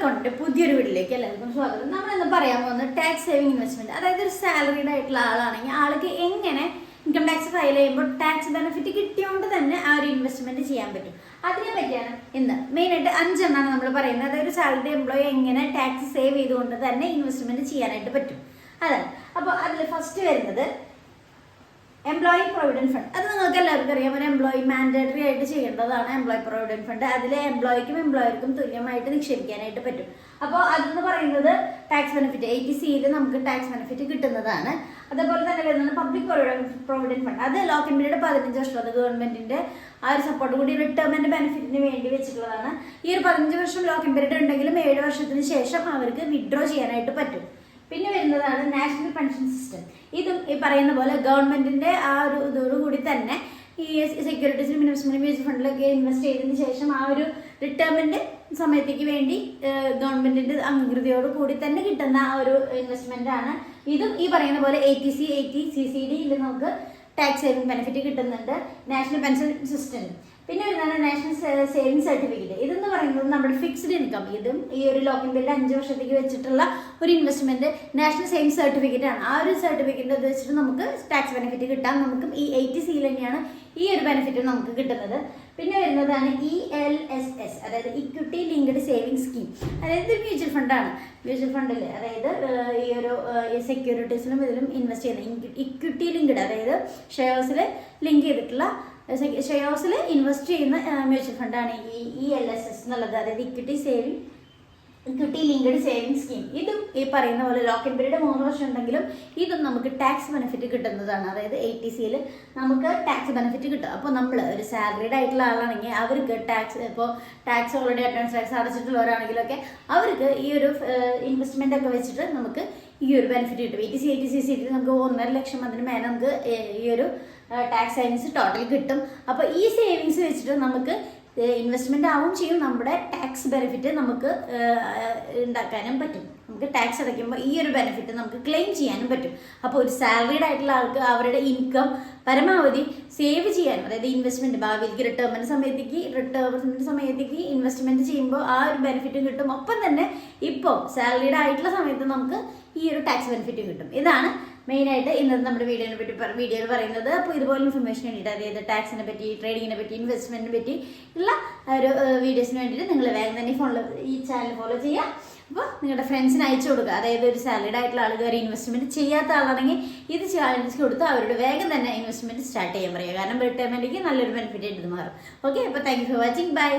അക്കൗണ്ടിന്റെ പുതിയൊരു വീട്ടിലേക്ക് എല്ലാവർക്കും സ്വാഗതം. നമ്മൾ ഇന്ന് പറയാൻ പോകുന്നത് ടാക്സ് സേവിംഗ് ഇൻവെസ്റ്റ്മെന്റ് അതായത് ഒരു സാലറീഡ് ആയിട്ടുള്ള ആളാണെങ്കിൽ ആൾക്ക് എങ്ങനെ ഇൻകം ടാക്സ് ഫയൽ ചെയ്യുമ്പോൾ ടാക്സ് ബെനിഫിറ്റ് കിട്ടിയോണ്ട് തന്നെ ആ ഒരു ഇൻവെസ്റ്റ്മെന്റ് ചെയ്യാൻ പറ്റും. അതിനെ പറ്റിയാണ് ഇന്ന് മെയിൻ ആയിട്ട് അഞ്ചെണ്ണാണ് നമ്മൾ പറയുന്നത്. അതായത് സാലറി എംപ്ലോയി എങ്ങനെ ടാക്സ് സേവ് ചെയ്തുകൊണ്ട് തന്നെ ഇൻവെസ്റ്റ്മെന്റ് ചെയ്യാനായിട്ട് പറ്റും. അതാണ്. അപ്പോൾ അതിൽ ഫസ്റ്റ് വരുന്നത് എംപ്ലോയി പ്രൊവിഡന്റ് ഫണ്ട് അത് നിങ്ങൾക്ക് എല്ലാവർക്കും അറിയാം ഒരു എംപ്ലോയി മാൻഡേറ്ററി ആയിട്ട് ചെയ്യേണ്ടതാണ് എംപ്ലോയി പ്രൊവിഡന്റ് ഫണ്ട് അതിൽ എംപ്ലോയിക്കും എംപ്ലോയർക്കും തുല്യമായിട്ട് നിക്ഷേപിക്കാനായിട്ട് പറ്റും. അപ്പോൾ അതെന്ന് പറയുന്നത് ടാക്സ് ബെനിഫിറ്റ് എയ്റ്റി സിയിൽ നമുക്ക് ടാക്സ് ബെനിഫിറ്റ് കിട്ടുന്നതാണ്. അതേപോലെ തന്നെ വരുന്നത് പബ്ലിക് പ്രൊവിഡന്റ് ഫണ്ട് അത് ലോക്ക് ഇൻ പീരീഡ് പതിനഞ്ച് വർഷം അത് ഗവൺമെന്റിന്റെ ആ ഒരു സപ്പോർട്ട് കൂടി റിട്ടയർമെന്റ് ബെനിഫിറ്റിന് വേണ്ടി വെച്ചിട്ടുള്ളതാണ്. ഈ ഒരു പതിനഞ്ച് വർഷം ലോക്ക് ഇൻ പീരീഡ് ഉണ്ടെങ്കിലും ഏഴ് വർഷത്തിന് ശേഷം അവർക്ക് വിഡ്രോ ചെയ്യാനായിട്ട് പറ്റും. പിന്നെ വരുന്നതാണ് നാഷണൽ പെൻഷൻ സിസ്റ്റം ഇതും ഈ പറയുന്ന പോലെ ഗവൺമെന്റിന്റെ ആ ഒരു ഇതോടുകൂടി തന്നെ ഈ സെക്യൂരിറ്റീസിലും ഇൻവെസ്റ്റ്മെന്റ് മ്യൂച്വൽ ഫണ്ടിലൊക്കെ ഇൻവെസ്റ്റ് ചെയ്തതിന് ശേഷം ആ ഒരു റിട്ടയർമെന്റ് സമയത്തേക്ക് വേണ്ടി ഗവൺമെന്റിന്റെ അംഗീകൃതിയോട് കൂടി തന്നെ കിട്ടുന്ന ആ ഒരു ഇൻവെസ്റ്റ്മെന്റ് ആണ്. ഇതും ഈ പറയുന്ന പോലെ eighty C eighty C C ഡിയിൽ നമുക്ക് ടാക്സ് സേവിംഗ് ബെനിഫിറ്റ് കിട്ടുന്നുണ്ട്. നാഷണൽ പെൻഷൻ സിസ്റ്റം പിന്നെ വരുന്നതാണ് നാഷണൽ സേവിംഗ് സർട്ടിഫിക്കറ്റ് ഇതെന്ന് പറയുന്നത് നമ്മുടെ ഫിക്സ്ഡ് ഇൻകം ഇതും ഈ ഒരു ലോക്കിൻ ബില്ല് അഞ്ച് വർഷത്തേക്ക് വെച്ചിട്ടുള്ള ഒരു ഇൻവെസ്റ്റ്മെന്റ് നാഷണൽ സേവിംഗ് സർട്ടിഫിക്കറ്റ് ആണ്. ആ ഒരു സർട്ടിഫിക്കറ്റ് എന്ന് വെച്ചിട്ട് നമുക്ക് ടാക്സ് ബെനിഫിറ്റ് കിട്ടാം. നമുക്ക് ഈ എയ്റ്റി സിയിൽ തന്നെയാണ് ഈ ഒരു ബെനിഫിറ്റ് നമുക്ക് കിട്ടുന്നത്. പിന്നെ വരുന്നതാണ് ഇ എൽ എസ് എസ് അതായത് ഇക്വിറ്റി ലിങ്ക്ഡ് സേവിംഗ് സ്കീം അതായത് മ്യൂച്വൽ ഫണ്ടാണ് മ്യൂച്വൽ ഫണ്ടിൽ അതായത് ഈ ഒരു സെക്യൂരിറ്റീസിലും ഇതിലും ഇൻവെസ്റ്റ് ചെയ്യുന്ന ഇക്വിറ്റി ലിങ്ക്ഡ് അതായത് ഷെയർസിൽ ലിങ്ക് ചെയ്തിട്ടുള്ള ഷെയർസിൽ ഇൻവെസ്റ്റ് ചെയ്യുന്ന മ്യൂച്വൽ ഫണ്ടാണ് ഈ ഇ എൽ എസ് എസ് എന്നുള്ളത് അതായത് equity saving equity linked saving scheme ഇതും ഈ പറയുന്ന പോലെ ലോക്കിൻ പീരീഡ് മൂന്ന് വർഷം ഉണ്ടെങ്കിലും ഇതും നമുക്ക് ടാക്സ് ബെനിഫിറ്റ് കിട്ടുന്നതാണ്. അതായത് എ ടി സിയിൽ നമുക്ക് ടാക്സ് ബെനിഫിറ്റ് കിട്ടും. അപ്പോൾ നമ്മൾ ഒരു സാലറീഡ് ആയിട്ടുള്ള ആളാണെങ്കിൽ അവർക്ക് ടാക്സ് ഇപ്പോൾ ടാക്സ് ഓൾറെഡി അഡ്വാൻസ് ടാക്സ് അടച്ചിട്ടുള്ളവരാണെങ്കിലൊക്കെ അവർക്ക് ഈ ഒരു ഇൻവെസ്റ്റ്മെന്റ് ഒക്കെ വെച്ചിട്ട് നമുക്ക് ഈ ഒരു ബെനിഫിറ്റ് കിട്ടും eighty C eighty C C നമുക്ക് ഒന്നര ലക്ഷം അതിന് മേലെ നമുക്ക് ഈ ഒരു ടാക്സ് സേവിങ്സ് ടോട്ടൽ കിട്ടും. അപ്പോൾ ഈ സേവിങ്സ് വെച്ചിട്ട് നമുക്ക് ഇൻവെസ്റ്റ്മെന്റ് ആവും ചെയ്യും. നമ്മുടെ ടാക്സ് ബെനിഫിറ്റ് നമുക്ക് ഉണ്ടാക്കാനും പറ്റും. നമുക്ക് ടാക്സ് അടയ്ക്കുമ്പോൾ ഈ ഒരു ബെനിഫിറ്റ് നമുക്ക് ക്ലെയിം ചെയ്യാനും പറ്റും. അപ്പോൾ ഒരു സാലറീഡ് ആയിട്ടുള്ള ആൾക്ക് അവരുടെ ഇൻകം പരമാവധി സേവ് ചെയ്യാനും അതായത് ഇൻവെസ്റ്റ്മെന്റ് ഭാവിയിലേക്ക് റിട്ടയർമെന്റ് സമയത്തേക്ക് റിട്ടയർമെന്റ് സമയത്തേക്ക് ഇൻവെസ്റ്റ്മെന്റ് ചെയ്യുമ്പോൾ ആ ഒരു ബെനിഫിറ്റും കിട്ടും. ഒപ്പം തന്നെ ഇപ്പോൾ സാലറീഡ് ആയിട്ടുള്ള സമയത്ത് നമുക്ക് ഈ ഒരു ടാക്സ് ബെനിഫിറ്റും കിട്ടും. ഇതാണ് മെയിനായിട്ട് ഇന്നത്തെ നമ്മുടെ വീഡിയോനെ പറ്റി വീഡിയോയിൽ പറയുന്നത്. അപ്പോൾ ഇതുപോലെ ഇൻഫർമേഷൻ വേണ്ടിയിട്ട് അതായത് ടാക്സിനെ പറ്റി ട്രേഡിങ്ങിനെ പറ്റി ഇൻവെസ്റ്റ്മെന്റിനെ പറ്റി ഉള്ള ഒരു വീഡിയോസിന് വേണ്ടിയിട്ട് നിങ്ങൾ വേഗം തന്നെ ഫോണിൽ ഈ ചാനൽ ഫോളോ ചെയ്യുക. അപ്പോൾ നിങ്ങളുടെ ഫ്രണ്ട്സിന് അയച്ചു കൊടുക്കുക. അതായത് ഒരു സാലഡ് ആയിട്ടുള്ള ആളുകാർ ഇൻവെസ്റ്റ്മെന്റ് ചെയ്യാത്ത ആളാണെങ്കിൽ ഇത് ചാലഞ്ച് കൊടുത്ത് അവരോട് വേഗം തന്നെ ഇൻവെസ്റ്റ്മെന്റ് സ്റ്റാർട്ട് ചെയ്യാൻ പറയുക. കാരണം റിട്ടയർമെന്റിലേക്ക് നല്ലൊരു ബെനിഫിറ്റ് ആയിട്ട് മാറും. ഓക്കെ അപ്പോൾ thank you for watching bye